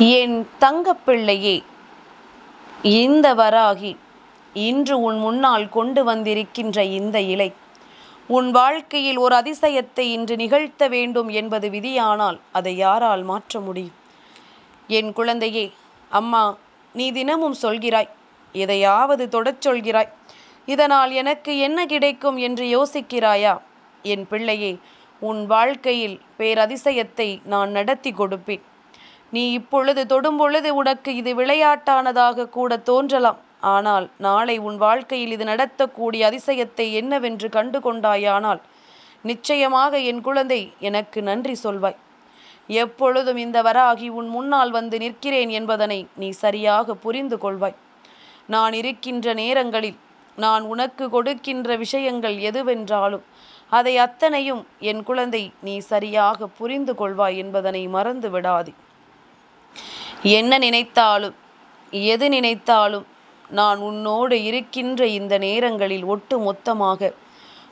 என் தங்கப்பிள்ளையே இந்த வராகி இன்று உன் முன்னால் கொண்டு வந்திருக்கின்ற இந்த இலை உன் வாழ்க்கையில் ஒரு அதிசயத்தை இன்று நிகழ்த்த வேண்டும் என்பது விதியானால் அதை யாரால் மாற்ற முடியும்? என் குழந்தையே அம்மா நீ தினமும் சொல்கிறாய் எதையாவது தொடச் சொல்கிறாய் இதனால் எனக்கு என்ன கிடைக்கும் என்று யோசிக்கிறாயா? என் பிள்ளையே உன் வாழ்க்கையில் பேரதிசயத்தை நான் நடத்தி கொடுப்பேன். நீ இப்பொழுது தொடும்பொழுது உனக்கு இது விளையாட்டானதாக கூட தோன்றலாம். ஆனால் நாளை உன் வாழ்க்கையில் இது நடத்தக்கூடிய அதிசயத்தை என்னவென்று கண்டு கொண்டாயானால் நிச்சயமாக என் குழந்தை எனக்கு நன்றி சொல்வாய். எப்பொழுதும் இந்த வராகி உன் முன்னால் வந்து நிற்கிறேன் என்பதனை நீ சரியாக புரிந்து கொள்வாய். நான் இருக்கின்ற நேரங்களில் நான் உனக்கு கொடுக்கின்ற விஷயங்கள் எதுவென்றாலும் அதை அத்தனையும் என் குழந்தை நீ சரியாக புரிந்து கொள்வாய் என்பதனை மறந்து விடாதே என்ன நினைத்தாலும் எது நினைத்தாலும் நான் உன்னோடு இருக்கின்ற இந்த நேரங்களில் ஒட்டு மொத்தமாக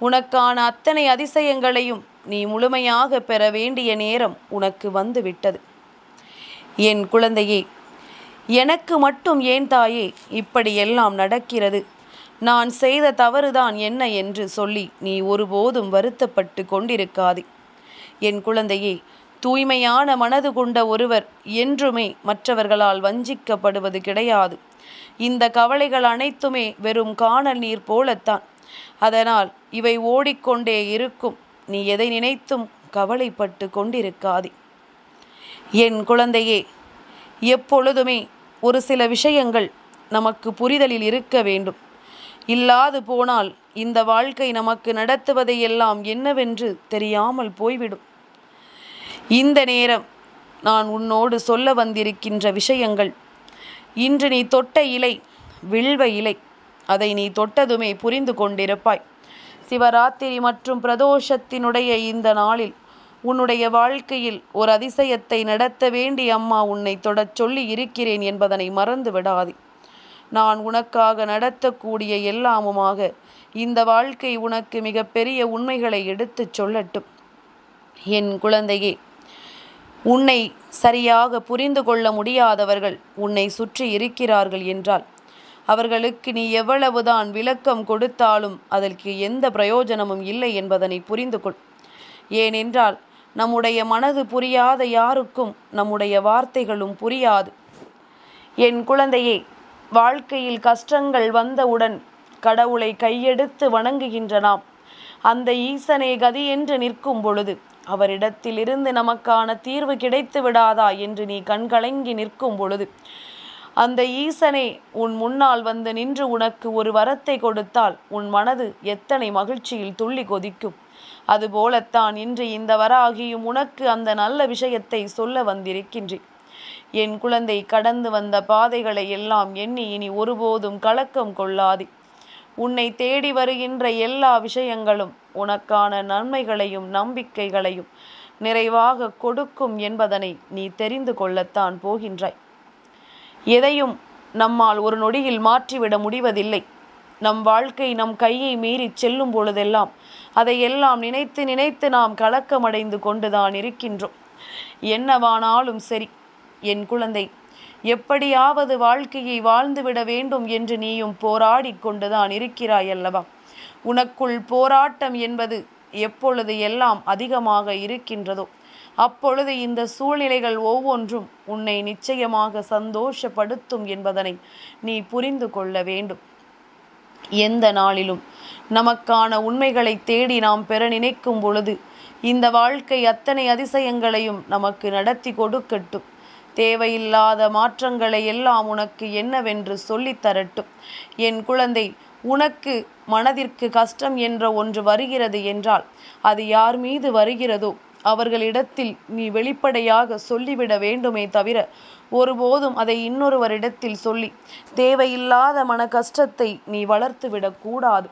உனக்கான அத்தனை அதிசயங்களையும் நீ முழுமையாக பெற வேண்டிய நேரம் உனக்கு வந்து விட்டது என் குழந்தையே எனக்கு மட்டும் ஏன் தாயே இப்படியெல்லாம் நடக்கிறது? நான் செய்த தவறுதான் என்ன என்று சொல்லி நீ ஒருபோதும் வருத்தப்பட்டு கொண்டிருக்காதே. என் குழந்தையே தூய்மையான மனது கொண்ட ஒருவர் என்றுமே மற்றவர்களால் வஞ்சிக்கப்படுவது கிடையாது. இந்த கவலைகள் அனைத்துமே வெறும் காணல் நீர் போலத்தான். அதனால் இவை ஓடிக்கொண்டே இருக்கும். நீ எதை நினைத்தும் கவலைப்பட்டு கொண்டிருக்காதே. என் குழந்தையே எப்பொழுதுமே ஒரு சில விஷயங்கள் நமக்கு புரிதலில் இருக்க வேண்டும். இல்லாது போனால் இந்த வாழ்க்கை நமக்கு நடத்துவதையெல்லாம் என்னவென்று தெரியாமல் போய்விடும். இந்த நேரம் நான் உன்னோடு சொல்ல வந்திருக்கின்ற விஷயங்கள். இன்று நீ தொட்ட இலை வில்வ இலை அதை நீ தொட்டதுமே புரிந்து கொண்டிருப்பாய். சிவராத்திரி மற்றும் பிரதோஷத்தினுடைய இந்த நாளில் உன்னுடைய வாழ்க்கையில் ஒரு அதிசயத்தை நடத்த வேண்டி அம்மா உன்னை தொடச் சொல்லி இருக்கிறேன் என்பதனை மறந்து விடாதே. நான் உனக்காக நடத்தக்கூடிய எல்லாமுமாக இந்த வாழ்க்கை உனக்கு மிகப்பெரிய உண்மைகளை எடுத்துச் சொல்லட்டும். என் குழந்தையே உன்னை சரியாக புரிந்து கொள்ள முடியாதவர்கள் உன்னை சுற்றி இருக்கிறார்கள் என்றால் அவர்களுக்கு நீ எவ்வளவுதான் விளக்கம் கொடுத்தாலும் அதற்கு எந்த பிரயோஜனமும் இல்லை என்பதனை புரிந்து கொள். ஏனென்றால் நம்முடைய மனது புரியாத யாருக்கும் நம்முடைய வார்த்தைகளும் புரியாது. என் குழந்தையே வாழ்க்கையில் கஷ்டங்கள் வந்தவுடன் கடவுளை கையெடுத்து வணங்குகின்ற நாம் அந்த ஈசனே கதி என்று நிற்கும் பொழுது அவரிடத்திலிருந்து நமக்கான தீர்வு கிடைத்து விடாதா என்று நீ கண்கலங்கி நிற்கும் பொழுது அந்த ஈசனே உன் முன்னால் வந்து நின்று உனக்கு ஒரு வரத்தை கொடுத்தால் உன் மனது எத்தனை மகிழ்ச்சியில் துள்ளி கொதிக்கும். அதுபோலத்தான் இன்று இந்த வராகியும் உனக்கு அந்த நல்ல விஷயத்தை சொல்ல வந்திருக்கின்றேன். என் குழந்தை கடந்து வந்த பாதைகளை எல்லாம் எண்ணி இனி ஒருபோதும் கலக்கம் கொள்ளாதே. உன்னை தேடி வருகின்ற எல்லா விஷயங்களும் உனக்கான நன்மைகளையும் நம்பிக்கைகளையும் நிறைவாக கொடுக்கும் என்பதனை நீ தெரிந்து கொள்ளத்தான் போகின்றாய். எதையும் நம்மால் ஒரு நொடியில் மாற்றிவிட முடிவதில்லை. நம் வாழ்க்கை நம் கையை மீறி செல்லும் பொழுதெல்லாம் அதையெல்லாம் நினைத்து நினைத்து நாம் கலக்கமடைந்து கொண்டுதான் இருக்கின்றோம். என்னவானாலும் சரி என் குழந்தை எப்படியாவது வாழ்க்கையை வாழ்ந்துவிட வேண்டும் என்று நீயும் போராடி கொண்டுதான் இருக்கிறாய் அல்லவா உனக்குள் போராட்டம் என்பது எப்பொழுது எல்லாம் அதிகமாக இருக்கின்றதோ அப்பொழுது இந்த சூழ்நிலைகள் ஒவ்வொன்றும் உன்னை நிச்சயமாக சந்தோஷப்படுத்தும் என்பதனை நீ புரிந்து கொள்ள வேண்டும். எந்த நாளிலும் நமக்கான உண்மைகளை தேடி நாம் பெற நினைக்கும் பொழுது இந்த வாழ்க்கை அத்தனை அதிசயங்களையும் நமக்கு நடத்தி கொடுக்கட்டும். தேவையில்லாத மாற்றங்களை எல்லாம் உனக்கு என்னவென்று சொல்லித்தரட்டும் என் குழந்தை உனக்கு மனதிற்கு கஷ்டம் என்ற ஒன்று வருகிறது என்றால் அது யார் மீது வருகிறதோ அவர்களிடத்தில் நீ வெளிப்படையாக சொல்லிவிட வேண்டுமே தவிர ஒருபோதும் அதை இன்னொருவரிடத்தில் சொல்லி தேவையில்லாத மன கஷ்டத்தை நீ வளர்த்து கூடாது.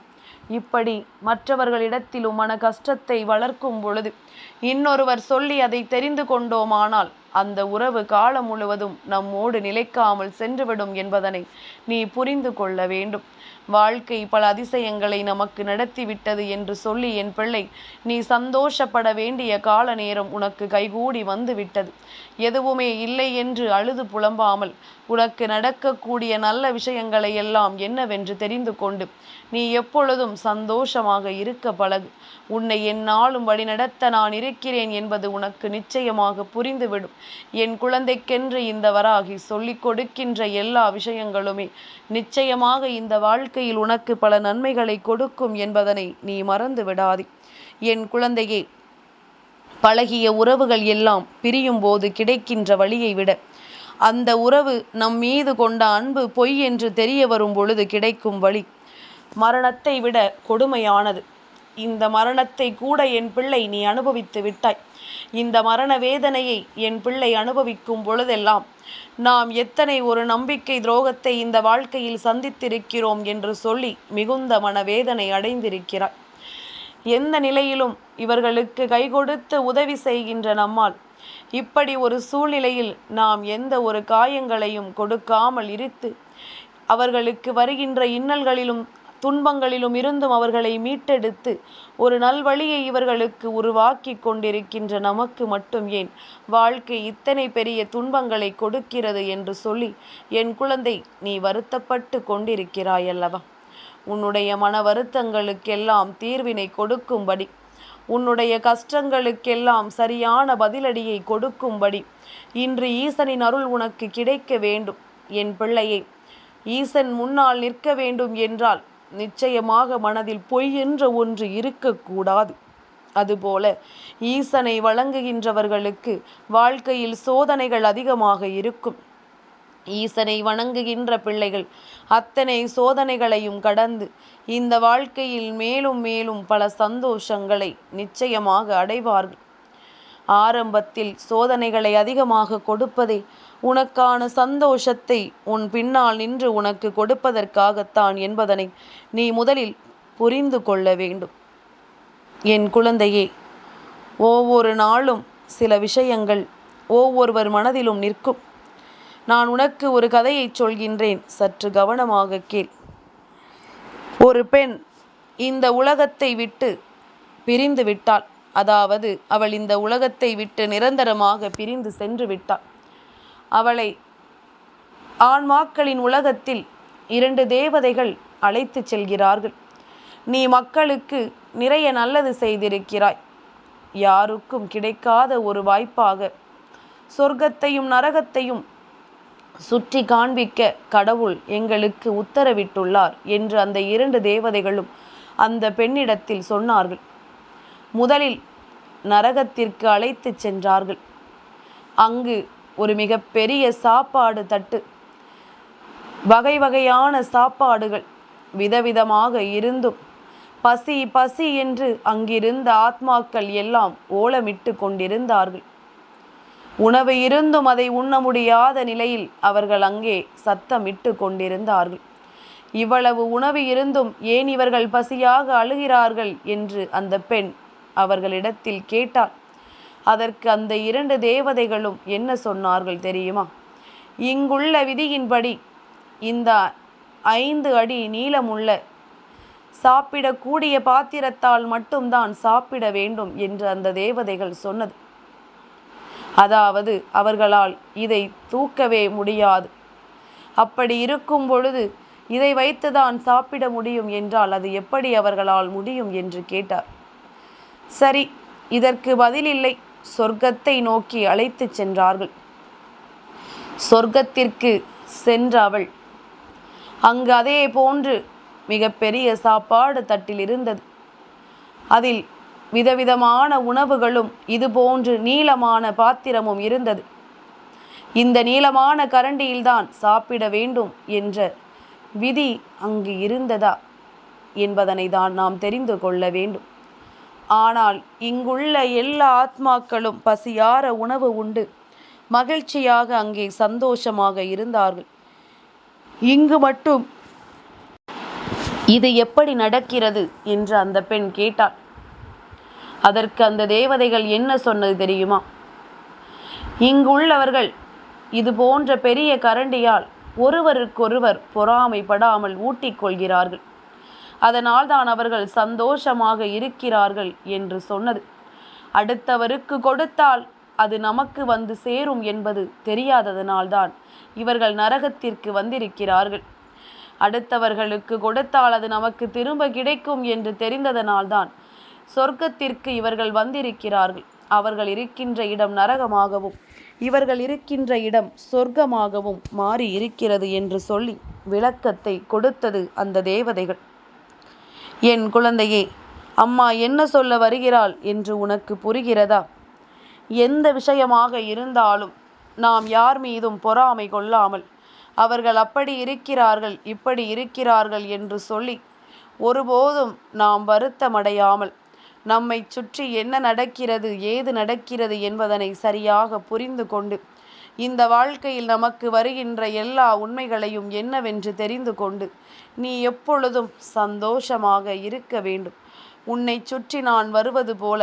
இப்படி மற்றவர்களிடத்திலும் மன கஷ்டத்தை வளர்க்கும் பொழுது இன்னொருவர் சொல்லி அதை தெரிந்து கொண்டோமானால் அந்த உறவு காலம் முழுவதும் நம்மோடு நிலைக்காமல் சென்றுவிடும் என்பதனை நீ புரிந்து கொள்ள வேண்டும். வாழ்க்கை பல அதிசயங்களை நமக்கு நடத்திவிட்டது என்று சொல்லி என் பிள்ளை நீ சந்தோஷப்பட வேண்டிய கால நேரம் உனக்கு கைகூடி வந்து விட்டது எதுவுமே இல்லை என்று அழுது புலம்பாமல் உனக்கு நடக்கக்கூடிய நல்ல விஷயங்களை எல்லாம் என்னவென்று தெரிந்து கொண்டு நீ எப்பொழுதும் சந்தோஷமாக இருக்க பழகு. உன்னை என்னாலும் வழிநடத்த நான் இருக்கிறேன் என்பது உனக்கு நிச்சயமாக புரிந்துவிடும். என் குழந்தைக்கென்று இந்த வராகி சொல்லிக் கொடுக்கின்ற எல்லா விஷயங்களுமே நிச்சயமாக இந்த வாழ்க்கையில் உனக்கு பல நன்மைகளை கொடுக்கும் என்பதனை நீ மறந்து விடாதே. என் குழந்தையே பழகிய உறவுகள் எல்லாம் பிரியும் போது கிடைக்கின்ற வழியை விட அந்த உறவு நம் மீது கொண்ட அன்பு பொய் என்று தெரிய வரும் பொழுது கிடைக்கும் வழி மரணத்தை விட கொடுமையானது. இந்த மரணத்தை கூட என் பிள்ளை நீ அனுபவித்து விட்டாய். இந்த மரண வேதனையை என் பிள்ளை அனுபவிக்கும் பொழுதெல்லாம் நாம் எத்தனை ஒரு நம்பிக்கை துரோகத்தை இந்த வாழ்க்கையில் சந்தித்திருக்கிறோம் என்று சொல்லி மிகுந்த மனவேதனை அடைந்திருக்கிறார் எந்த நிலையிலும் இவர்களுக்கு கை கொடுத்து உதவி செய்கின்ற நம்மால் இப்படி ஒரு சூழ்நிலையில் நாம் எந்த ஒரு காயங்களையும் கொடுக்காமல் இருத்து அவர்களுக்கு வருகின்ற இன்னல்களிலும் துன்பங்களிலும் இருந்தும் அவர்களை மீட்டெடுத்து ஒரு நல்வழியை இவர்களுக்கு உருவாக்கி கொண்டிருக்கின்ற நமக்கு மட்டும் ஏன்? வாழ்க்கை இத்தனை பெரிய துன்பங்களை கொடுக்கிறது என்று சொல்லி என் குழந்தை நீ வருத்தப்பட்டு கொண்டிருக்கிறாய் அல்லவா? உன்னுடைய மன வருத்தங்களுக்கெல்லாம் தீர்வினை கொடுக்கும்படி உன்னுடைய கஷ்டங்களுக்கெல்லாம் சரியான பதிலடியை கொடுக்கும்படி இன்று ஈசனின் அருள் உனக்கு கிடைக்க வேண்டும். என் பிள்ளையை ஈசன் முன்னால் நிற்க வேண்டும் என்றால் நிச்சயமாக மனதில் பொய் என்ற ஒன்று இருக்கக்கூடாது. அதுபோல ஈசனை வழங்குகின்றவர்களுக்கு வாழ்க்கையில் சோதனைகள் அதிகமாக இருக்கும். ஈசனை வணங்குகின்ற பிள்ளைகள் அத்தனை சோதனைகளையும் கடந்து இந்த வாழ்க்கையில் மேலும் மேலும் பல சந்தோஷங்களை நிச்சயமாக அடைவார்கள். ஆரம்பத்தில் சோதனைகளை அதிகமாக கொடுப்பதே உனக்கான சந்தோஷத்தை உன் பின்னால் நின்று உனக்கு கொடுப்பதற்காகத்தான் என்பதனை நீ முதலில் புரிந்து கொள்ள வேண்டும். என் குழந்தையே ஒவ்வொரு நாளும் சில விஷயங்கள் ஒவ்வொருவர் மனதிலும் நிற்கும். நான் உனக்கு ஒரு கதையை சொல்கின்றேன் சற்று கவனமாக கேள். ஒரு பெண் இந்த உலகத்தை விட்டு பிரிந்து விட்டாள். அதாவது அவள் இந்த உலகத்தை விட்டு நிரந்தரமாக பிரிந்து சென்று விட்டாள். அவளை ஆன்மாக்களின் உலகத்தில் இரண்டு தேவதைகள் அழைத்து செல்கிறார்கள். நீ மக்களுக்கு நிறைய நல்லது செய்திருக்கிறாய். யாருக்கும் கிடைக்காத ஒரு வாய்ப்பாக சொர்க்கத்தையும் நரகத்தையும் சுற்றி காண்பிக்க கடவுள் எங்களுக்கு உத்தரவிட்டுள்ளார் என்று அந்த இரண்டு தேவதைகளும் அந்த பெண்ணிடத்தில் சொன்னார்கள். முதலில் நரகத்திற்கு அழைத்து சென்றார்கள். அங்கு ஒரு மிகப்பெரிய சாப்பாடு தட்டு வகை வகையான சாப்பாடுகள் விதவிதமாக இருந்தும் பசி பசி என்று அங்கிருந்த ஆத்மாக்கள் எல்லாம் ஓலமிட்டு கொண்டிருந்தார்கள். உணவு இருந்தும் அதை உண்ண முடியாத நிலையில் அவர்கள் அங்கே சத்தமிட்டு கொண்டிருந்தார்கள். இவ்வளவு உணவு இருந்தும் ஏன் இவர்கள் பசியாக அழுகிறார்கள்? என்று அந்த பெண் அவர்களிடத்தில் கேட்டாள் அதற்கு அந்த இரண்டு தேவதைகளும் என்ன சொன்னார்கள் தெரியுமா? இங்குள்ள விதியின்படி இந்த ஐந்து அடி நீளமுள்ள சாப்பிடக்கூடிய பாத்திரத்தால் மட்டும்தான் சாப்பிட வேண்டும் என்று அந்த தேவதைகள் சொன்னது. அதாவது அவர்களால் இதை தூக்கவே முடியாது. அப்படி இருக்கும் பொழுது இதை வைத்துதான் சாப்பிட முடியும் என்றால் அது எப்படி அவர்களால் முடியும் என்று கேட்டார். சரி இதற்கு பதிலில்லை சொர்க்கத்தை நோக்கி அழைத்துச் சென்றார்கள். சொர்க்கத்திற்கு சென்ற அவள் அங்கு அதே போன்று மிகப்பெரிய சாப்பாடு தட்டில் இருந்தது. அதில் விதவிதமான உணவுகளும் இதுபோன்று நீளமான பாத்திரமும் இருந்தது. இந்த நீளமான கரண்டியில்தான் சாப்பிட வேண்டும் என்ற விதி அங்கு இருந்ததா என்பதனை தான் நாம் தெரிந்து கொள்ள வேண்டும். ஆனால் இங்குள்ள எல்லா ஆத்மாக்களும் பசியார உணவு உண்டு. மகிழ்ச்சியாக அங்கே சந்தோஷமாக இருந்தார்கள். இங்கு மட்டும் இது எப்படி நடக்கிறது என்று அந்த பெண் கேட்டாள். அதற்கு அந்த தேவதைகள் என்ன சொன்னது தெரியுமா? இங்குள்ளவர்கள் இது போன்ற பெரிய கரண்டியால் ஒருவருக்கொருவர் பொறாமைப்படாமல் ஊட்டிக் கொள்கிறார்கள். அதனால் தான் அவர்கள் சந்தோஷமாக இருக்கிறார்கள் என்று சொன்னது. அடுத்தவருக்கு கொடுத்தால் அது நமக்கு வந்து சேரும் என்பது தெரியாததனால்தான் இவர்கள் நரகத்திற்கு வந்திருக்கிறார்கள். அடுத்தவர்களுக்கு கொடுத்தால் அது நமக்கு திரும்ப கிடைக்கும் என்று தெரிந்ததனால்தான் சொர்க்கத்திற்கு இவர்கள் வந்திருக்கிறார்கள். அவர்கள் இருக்கின்ற இடம் நரகமாகவும் இவர்கள் இருக்கின்ற இடம் சொர்க்கமாகவும் மாறி இருக்கிறது என்று சொல்லி விளக்கத்தை கொடுத்தது அந்த தேவதைகள். என் குழந்தையே அம்மா என்ன சொல்ல வருகிறாள் என்று உனக்கு புரிகிறதா? எந்த விஷயமாக இருந்தாலும் நாம் யார் மீதும் பொறாமை கொள்ளாமல் அவர்கள் அப்படி இருக்கிறார்கள் இப்படி இருக்கிறார்கள் என்று சொல்லி ஒருபோதும் நாம் வருத்தமடையாமல் நம்மை சுற்றி என்ன நடக்கிறது ஏது நடக்கிறது என்பதனை சரியாக புரிந்து கொண்டு இந்த வாழ்க்கையில் நமக்கு வருகின்ற எல்லா உண்மைகளையும் என்னவென்று தெரிந்து கொண்டு நீ எப்பொழுதும் சந்தோஷமாக இருக்க வேண்டும். உன்னை சுற்றி நான் வருவது போல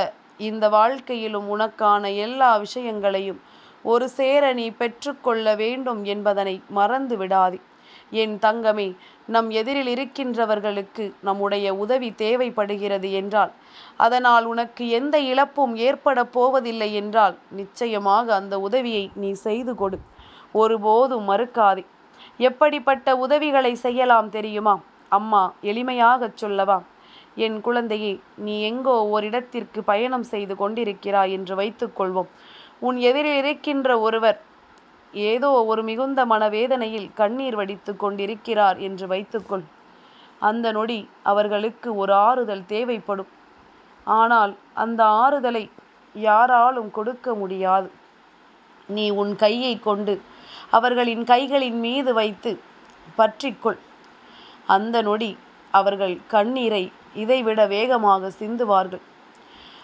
இந்த வாழ்க்கையிலும் உனக்கான எல்லா விஷயங்களையும் ஒரு சேர நீ பெற்றுக்கொள்ள வேண்டும் என்பதனை மறந்து விடாதே என் தங்கமே நம் எதிரில் இருக்கின்றவர்களுக்கு நம்முடைய உதவி தேவைப்படுகிறது என்றால் அதனால் உனக்கு எந்த இழப்பும் ஏற்பட போவதில்லை என்றால் நிச்சயமாக அந்த உதவியை நீ செய்து கொடு. ஒருபோதும் மறுக்காதே. எப்படிப்பட்ட உதவிகளை செய்யலாம் தெரியுமா? அம்மா எளிமையாகச் சொல்லவா? என் குழந்தையே நீ எங்கோ ஓரிடத்திற்கு பயணம் செய்து கொண்டிருக்கிறாய் என்று வைத்துக்கொள்வோம் உன் எதிரில் இருக்கின்ற ஒருவர் ஏதோ ஒரு மிகுந்த மனவேதனையில் கண்ணீர் வடித்து கொண்டிருக்கிறார் என்று வைத்துக்கொள். அந்த நொடி அவர்களுக்கு ஒரு ஆறுதல் தேவைப்படும். ஆனால் அந்த ஆறுதலை யாராலும் கொடுக்க முடியாது. நீ உன் கையை கொண்டு அவர்களின் கைகளின் மீது வைத்து பற்றிக்கொள். அந்த நொடி அவர்கள் கண்ணீரை இதைவிட வேகமாக சிந்துவார்கள்.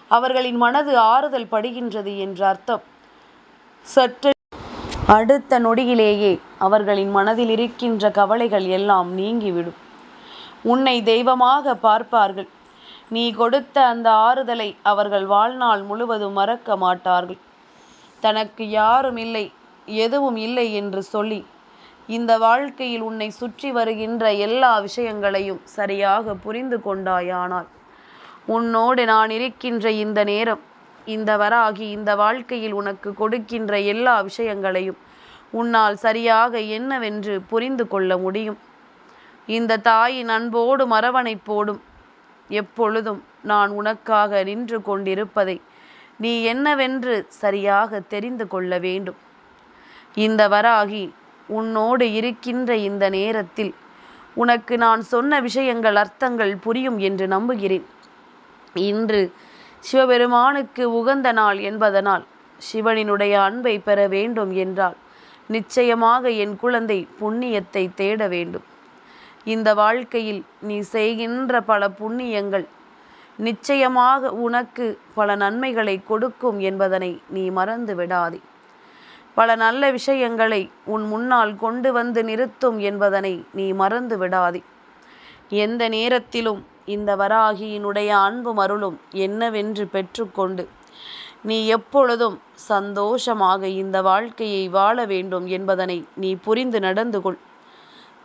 அவர்களின் மனது ஆறுதல் படுகின்றது என்ற அர்த்தம் சற்று அடுத்த நொடியிலேயே அவர்களின் மனதில் இருக்கின்ற கவலைகள் எல்லாம் நீங்கிவிடும். உன்னை தெய்வமாக பார்ப்பார்கள். நீ கொடுத்த அந்த ஆறுதலை அவர்கள் வாழ்நாள் முழுவதும் மறக்க மாட்டார்கள். தனக்கு யாரும் இல்லை எதுவும் இல்லை என்று சொல்லி இந்த வாழ்க்கையில் உன்னை சுற்றி வருகின்ற எல்லா விஷயங்களையும் சரியாக புரிந்து கொண்டாயானால் உன்னோடு நான் இருக்கின்ற இந்த நேரம் இந்த வராகி இந்த வாழ்க்கையில் உனக்கு கொடுக்கின்ற எல்லா விஷயங்களையும் உன்னால் சரியாக என்னவென்று புரிந்து கொள்ள முடியும். இந்த தாயின் அன்போடும் மரவணைப்போடும் எப்பொழுதும் நான் உனக்காக நின்று கொண்டிருப்பதை நீ என்னவென்று சரியாக தெரிந்து கொள்ள வேண்டும். இந்த வராகி உன்னோடு இருக்கின்ற இந்த நேரத்தில் உனக்கு நான் சொன்ன விஷயங்கள் அர்த்தங்கள் புரியும் என்று நம்புகிறேன். இன்று சிவபெருமானுக்கு உகந்த நாள் என்பதனால் சிவனினுடைய அன்பை பெற வேண்டும் என்றால் நிச்சயமாக என் குழந்தை புண்ணியத்தை தேட வேண்டும். இந்த வாழ்க்கையில் நீ செய்கின்ற பல புண்ணியங்கள் நிச்சயமாக உனக்கு பல நன்மைகளை கொடுக்கும் என்பதனை நீ மறந்து விடாதே. பல நல்ல விஷயங்களை உன் முன்னால் கொண்டு வந்து நிறுத்தும் என்பதனை நீ மறந்து விடாதே. எந்த நேரத்திலும் இந்த வராகியினுடைய அன்பும் அருளும் என்னவென்று பெற்றுக்கொண்டு நீ எப்பொழுதும் சந்தோஷமாக இந்த வாழ்க்கையை வாழ வேண்டும் என்பதனை நீ புரிந்து நடந்து கொள்.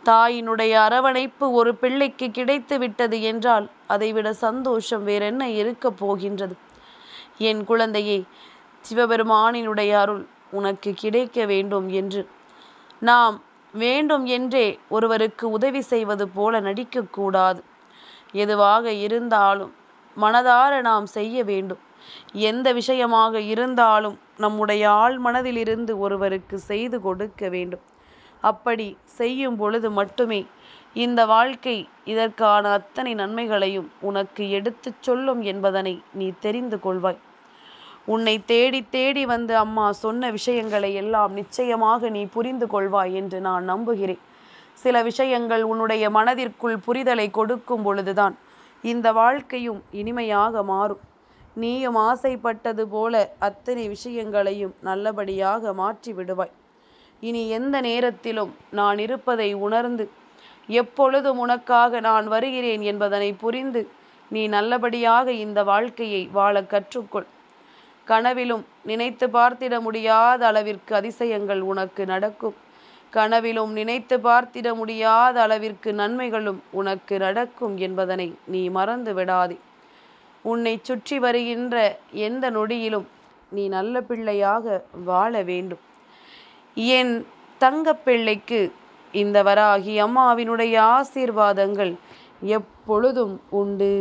தாயினுடைய அரவணைப்பு ஒரு பிள்ளைக்கு கிடைத்து விட்டது என்றால் அதைவிட சந்தோஷம் வேறென்ன இருக்கப் போகின்றது? என் குழந்தையே சிவபெருமானினுடைய அருள் உனக்கு கிடைக்க வேண்டும் என்று. நாம் வேண்டும் என்றே ஒருவருக்கு உதவி செய்வது போல நடிக்கக்கூடாது எதுவாக இருந்தாலும் மனதார நாம் செய்ய வேண்டும். எந்த விஷயமாக இருந்தாலும் நம்முடைய ஆள் மனதிலிருந்து ஒருவருக்கு செய்து கொடுக்க வேண்டும். அப்படி செய்யும் பொழுது மட்டுமே இந்த வாழ்க்கை இதற்கான அத்தனை நன்மைகளையும் உனக்கு எடுத்துச் சொல்லும் என்பதனை நீ தெரிந்து கொள்வாய். உன்னை தேடி தேடி வந்து அம்மா சொன்ன விஷயங்களை எல்லாம் நிச்சயமாக நீ புரிந்து கொள்வாய் என்று நான் நம்புகிறேன். சில விஷயங்கள் உன்னுடைய மனதிற்குள் புரிதலை கொடுக்கும் பொழுதுதான் இந்த வாழ்க்கையும் இனிமையாக மாறும். நீயும் ஆசைப்பட்டது போல அத்தனை விஷயங்களையும் நல்லபடியாக மாற்றி விடுவாய். இனி எந்த நேரத்திலும் நான் இருப்பதை உணர்ந்து எப்பொழுதும் உனக்காக நான் வருகிறேன் என்பதனை புரிந்து நீ நல்லபடியாக இந்த வாழ்க்கையை வாழ கற்றுக்கொள். கனவிலும் நினைத்து பார்த்திட முடியாத அளவிற்கு அதிசயங்கள் உனக்கு நடக்கும். கனவிலும் நினைத்து பார்த்திட முடியாத அளவிற்கு நன்மைகளும் உனக்கு நடக்கும் என்பதனை நீ மறந்து விடாதே. உன்னை சுற்றி வருகின்ற எந்த நொடியிலும் நீ நல்ல பிள்ளையாக வாழ வேண்டும். என் தங்கப்பிள்ளைக்கு இந்த வராகி அம்மாவினுடைய ஆசீர்வாதங்கள் எப்பொழுதும் உண்டு.